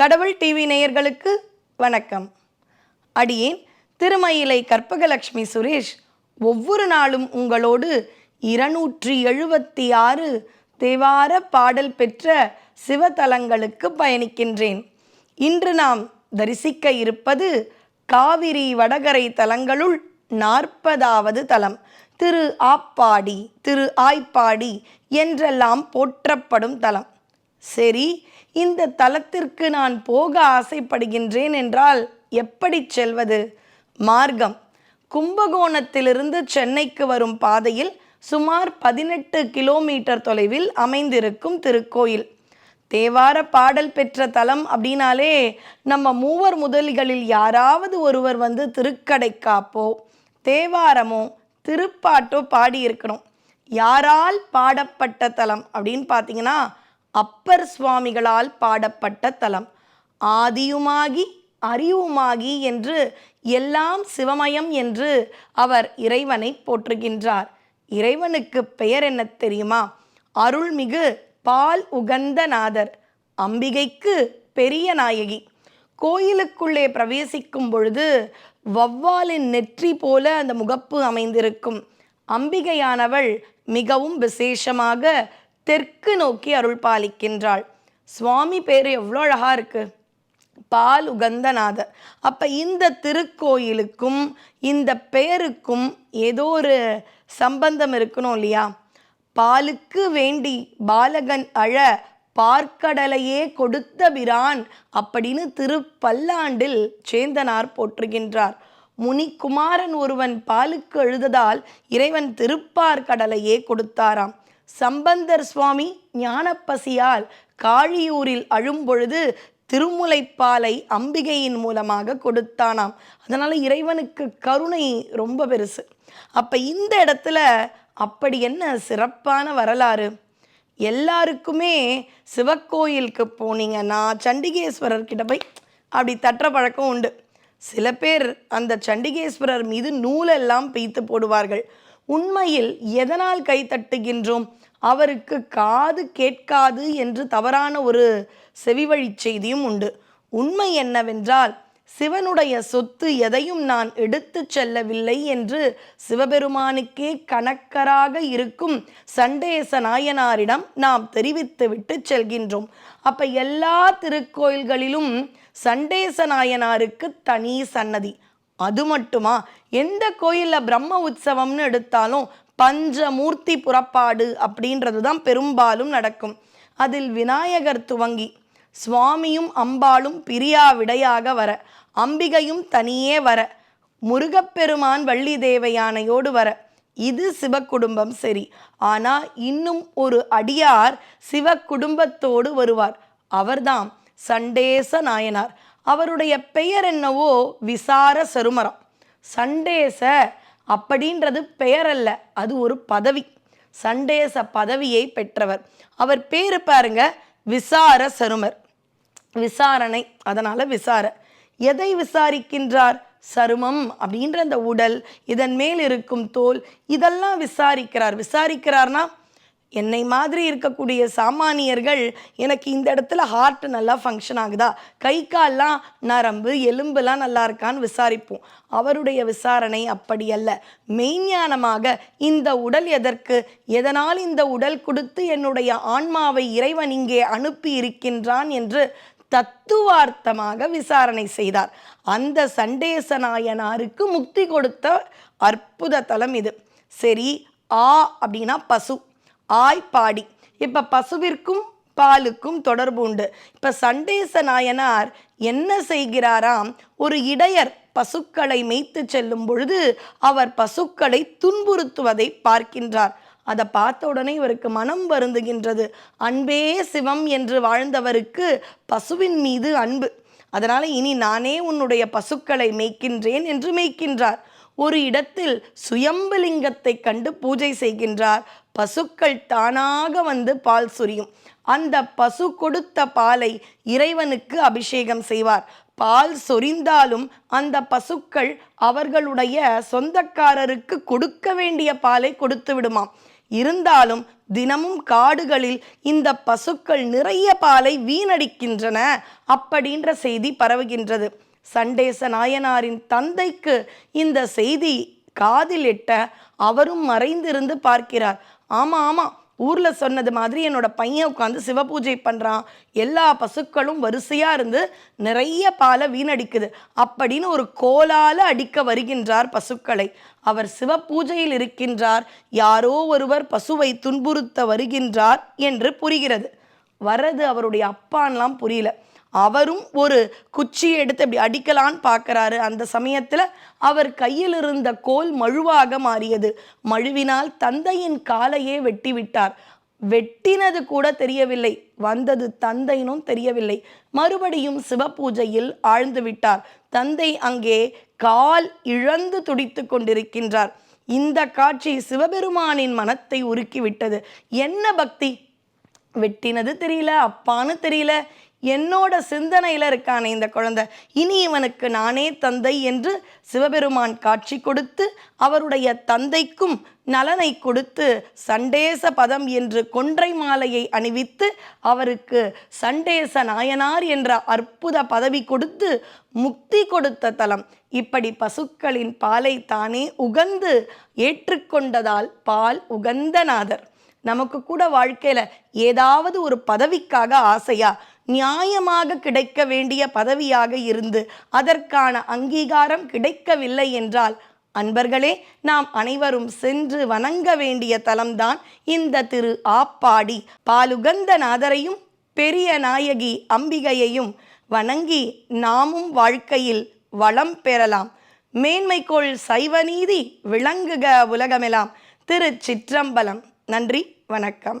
கடவுள் டிவி நேயர்களுக்கு வணக்கம். அடியேன் திருமயிலை கற்பகலட்சுமி சுரேஷ். ஒவ்வொரு நாளும் உங்களோடு இருநூற்றி எழுபத்தி ஆறு தேவார பாடல் பெற்ற சிவத்தலங்களுக்கு பயணிக்கின்றேன். இன்று நாம் தரிசிக்க இருப்பது காவிரி வடகரை தலங்களுள் நாற்பதாவது தலம். திரு ஆப்பாடி திரு ஆய்ப்பாடி என்றெல்லாம் போற்றப்படும் தலம். சரி இந்த தலத்திற்கு நான் போக ஆசைப்படுகின்றேன் என்றால் எப்படி செல்வது? மார்க்கம். கும்பகோணத்திலிருந்து சென்னைக்கு வரும் பாதையில் சுமார் பதினெட்டு கிலோமீட்டர் தொலைவில் அமைந்திருக்கும் திருக்கோயில். தேவார பாடல் பெற்ற தலம் அப்படின்னாலே நம்ம மூவர் முதலிகளில் யாராவது ஒருவர் வந்து திருக்கடைக்காப்போ தேவாரமோ திருப்பாட்டோ பாடியிருக்கணும். யாரால் பாடப்பட்ட தலம் அப்படின்னு பார்த்தீங்கன்னா அப்பர் சுவாமிகளால் பாடப்பட்ட தலம். ஆதியுமாகி அறிவுமாகி என்று எல்லாம் சிவமயம் என்று அவர் இறைவனை போற்றுகின்றார். இறைவனுக்கு பெயர் என்ன தெரியுமா? அருள்மிகு பால் உகந்த நாதர் அம்பிகைக்கு பெரிய நாயகி. கோயிலுக்குள்ளே பிரவேசிக்கும் பொழுது வவ்வாலின் நெற்றி போல அந்த முகப்பு அமைந்திருக்கும். அம்பிகையானவள் மிகவும் விசேஷமாக தெற்கு நோக்கி அருள் பாலிக்கின்றாள் சுவாமி பேர் எவ்வளோ அழகாக இருக்குது பால் உகந்தநாதர் அப்போ இந்த திருக்கோயிலுக்கும் இந்த பெயருக்கும் ஏதோ ஒரு சம்பந்தம் இருக்கணும் இல்லையா? பாலுக்கு வேண்டி பாலகன் அழ பார்க்கடலையே கொடுத்த பிரான் அப்படின்னு திருப்பல்லாண்டில் சேந்தனார் போற்றுகின்றார். முனிக்குமாரன் ஒருவன் பாலுக்கு எழுததால் இறைவன் திருப்பார்கடலையே கொடுத்தாராம். சம்பந்தர் சுவாமி ஞானப்பசியால் காழியூரில் அழும்பொழுது திருமுலைப்பாலை அம்பிகையின் மூலமாக கொடுத்தானாம். அதனால் இறைவனுக்கு கருணை ரொம்ப பெருசு. அப்போ இந்த இடத்துல அப்படி என்ன சிறப்பான வரலாறு? எல்லாருக்குமே சிவக்கோயிலுக்கு போனீங்கன்னா சண்டிகேஸ்வரர் கிட்ட போய் அப்படி தட்டுற பழக்கம் உண்டு. சில பேர் அந்த சண்டிகேஸ்வரர் மீது நூலெல்லாம் பெய்த்து போடுவார்கள். உண்மையில் எதனால் கை தட்டுகின்றோம்? அவருக்கு காது கேட்காது என்று தவறான ஒரு செவிவழி செய்தியும் உண்டு. உண்மை என்னவென்றால் சிவனுடைய சொத்து எதையும் நான் எடுத்துச் செல்லவில்லை என்று சிவபெருமானுக்கே கணக்கராக இருக்கும் சண்டேச நாயனாரிடம் நாம் தெரிவித்துவிட்டு செல்கின்றோம். அப்ப எல்லா திருக்கோயில்களிலும் சண்டேச நாயனாருக்கு தனி சன்னதி. அது மட்டுமா? எந்த கோயிலில் பிரம்ம உற்சவம்னு எடுத்தாலும் பஞ்சமூர்த்தி புறப்பாடு அப்படின்றது தான் பெரும்பாலும் நடக்கும். அதில் விநாயகர் துவங்கி சுவாமியும் அம்பாளும் பிரியா விடையாக வர அம்பிகையும் தனியே வர முருகப்பெருமான் வள்ளி தேவயானையோடு வர. இது சிவ குடும்பம் சரி. ஆனால் இன்னும் ஒரு அடியார் சிவ குடும்பத்தோடு வருவார். அவர்தான் சண்டேச நாயனார். அவருடைய பெயர் என்னவோ விசார சருமரம். சண்டேச அப்படின்றது பெயர் அல்ல அது ஒரு பதவி. சண்டேச பதவியை பெற்றவர். அவர் பேர் பாருங்க விசார சருமர். விசாரணை அதனால விசார. எதை விசாரிக்கின்றார்? சருமம் அப்படின்ற அந்த உடல் இதன் மேல் இருக்கும் தோல் இதெல்லாம் விசாரிக்கிறார். விசாரிக்கிறார்னா என்னை மாதிரி இருக்கக்கூடிய சாமானியர்கள் எனக்கு இந்த இடத்துல ஹார்ட் நல்லா ஃபங்க்ஷன் ஆகுதா? கை கால்லாம் நரம்பு எலும்புலாம் நல்லா இருக்கான்னு விசாரிப்போம். அவருடைய விசாரணை அப்படி அல்ல. மெய்ஞானமாக இந்த உடல் எதற்கு? எதனால் இந்த உடல் கொடுத்து என்னுடைய ஆன்மாவை இறைவன் இங்கே அனுப்பி இருக்கின்றான் என்று தத்துவார்த்தமாக விசாரணை செய்தார். அந்த சண்டேச நாயனாருக்கு முக்தி கொடுத்த அற்புத தலம் இது. சரி ஆ அப்படின்னா பசு. ஆய் பாடி பசுவிற்கும் பாலுக்கும் தொடர்பு உண்டு. இப்போ சண்டேச நாயனார் என்ன செய்கிறாராம்? ஒரு இடையர் பசுக்களை மேய்த்து செல்லும் பொழுது அவர் பசுக்களை துன்புறுத்துவதை பார்க்கின்றார். அதை பார்த்த உடனே இவருக்கு மனம் வருந்துகின்றது. அன்பே சிவம் என்று வாழ்ந்தவருக்கு பசுவின் மீது அன்பு. அதனால் இனி நானே உன்னுடைய பசுக்களை மேய்க்கின்றேன் என்று மேய்க்கின்றார். ஒரு இடத்தில் சுயம்புலிங்கத்தை கண்டு பூஜை செய்கின்றார். பசுக்கள் தானாக வந்து பால் சொரியும். அந்த பசு கொடுத்த பாலை இறைவனுக்கு அபிஷேகம் செய்வார். பால் சொரிந்தாலும் அந்த பசுக்கள் அவர்களுடைய சொந்தக்காரருக்கு கொடுக்க வேண்டிய பாலை கொடுத்து விடுமாம். இருந்தாலும் தினமும் காடுகளில் இந்த பசுக்கள் நிறைய பாலை வீணடிக்கின்றன அப்படின்ற செய்தி பரவுகின்றது. சண்டேச நாயனாரின் தந்தைக்கு இந்த செய்தி காதில் எட்ட அவரும் மறைந்திருந்து பார்க்கிறார். ஆமாம் ஆமாம் ஊரில் சொன்னது மாதிரி என்னோட பையன் உட்காந்து சிவபூஜை பண்ணுறான் எல்லா பசுக்களும் வரிசையாக இருந்து நிறைய பாலை வீணடிக்குது. அப்படின்னு ஒரு கோலால் அடிக்க வருகின்றார் பசுக்களை. அவர் சிவபூஜையில் இருக்கின்றார். யாரோ ஒருவர் பசுவை துன்புறுத்த வருகின்றார் என்று புரிகிறது. வர்றது அவருடைய அப்பான்லாம் புரியல. அவரும் ஒரு குச்சியை எடுத்து அப்படி அடிக்கலான்னு பார்க்கறாரு. அந்த சமயத்தில் அவர் கையில் இருந்த கோல் மழுவாக மாறியது. மழுவினால் தந்தையின் காலையே வெட்டி விட்டார் வெட்டினது கூட தெரியவில்லை. வந்தது தந்தையினும் தெரியவில்லை. மறுபடியும் சிவபூஜையில் ஆழ்ந்து விட்டார். தந்தை அங்கே கால் இழந்து துடித்து கொண்டிருக்கின்றார். இந்த காட்சி சிவபெருமானின் மனத்தை உருக்கிவிட்டது. என்ன பக்தி? வெட்டினது தெரியல அப்பான்னு தெரியல. என்னோட சிந்தனையில் இருக்கானே இந்த குழந்தை. இனி இவனுக்கு நானே தந்தை என்று சிவபெருமான் காட்சி கொடுத்து அவருடைய தந்தைக்கும் நலனை கொடுத்து சண்டேச பதம் என்று கொன்றை மாலையை அணிவித்து அவருக்கு சண்டேச நாயனார் என்ற அற்புத பதவி கொடுத்து முக்தி கொடுத்த தலம். இப்படி பசுக்களின் பாலை தானே உகந்து ஏற்றுக்கொண்டதால் பால் உகந்த நாதர். நமக்கு கூட வாழ்க்கையில் ஏதாவது ஒரு பதவிக்காக ஆசையா? நியாயமாக கிடைக்க வேண்டிய பதவியாக இருந்து அதற்கான அங்கீகாரம் கிடைக்கவில்லை என்றால் அன்பர்களே நாம் அனைவரும் சென்று வணங்க வேண்டிய தலம்தான் இந்த திரு ஆப்பாடி. பாலுகந்த நாதரையும் பெரிய நாயகி அம்பிகையையும் வணங்கி நாமும் வாழ்க்கையில் வளம் பெறலாம். மேன்மைக்கோள் சைவநீதி விளங்குக உலகமெல்லாம் திருச்சிற்றம்பலம் நன்றி வணக்கம்.